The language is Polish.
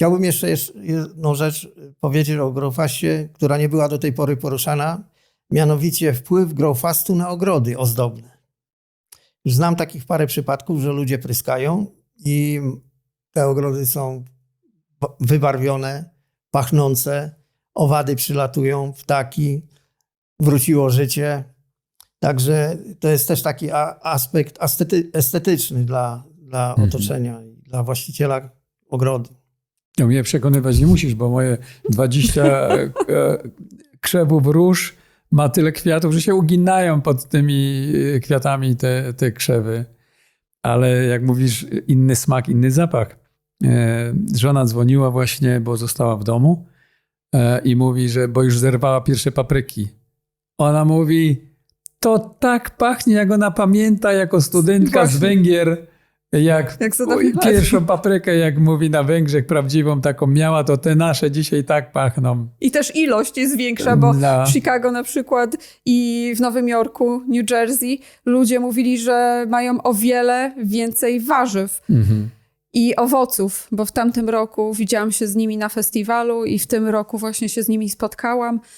Chciałbym jeszcze jesz- jedną rzecz powiedzieć o Grofaście, która nie była do tej pory poruszana, mianowicie wpływ Grofastu na ogrody ozdobne. Już znam takich parę przypadków, że ludzie pryskają i te ogrody są wybarwione, pachnące, owady przylatują, ptaki, wróciło życie. Także to jest też taki aspekt estety- estetyczny dla, dla Mhm. otoczenia i dla właściciela ogrodu. No mnie przekonywać nie musisz, bo moje 20 e, krzewów róż ma tyle kwiatów, że się uginają pod tymi e, kwiatami te, te krzewy. Ale jak mówisz, inny smak, inny zapach. E, Żona dzwoniła właśnie, bo została w domu i mówi, że bo już zerwała pierwsze papryki. Ona mówi, to tak pachnie, jak ona pamięta jako studentka z. Węgier, jak, Jak pierwszą paprykę, jak mówi na Węgrzech, prawdziwą taką miała, to te nasze dzisiaj tak pachną. I też ilość jest większa, bo No. w Chicago na przykład i w Nowym Jorku, New Jersey ludzie mówili, że mają o wiele więcej warzyw Mhm. i owoców, bo w tamtym roku widziałam się z nimi na festiwalu i w tym roku właśnie się z nimi spotkałam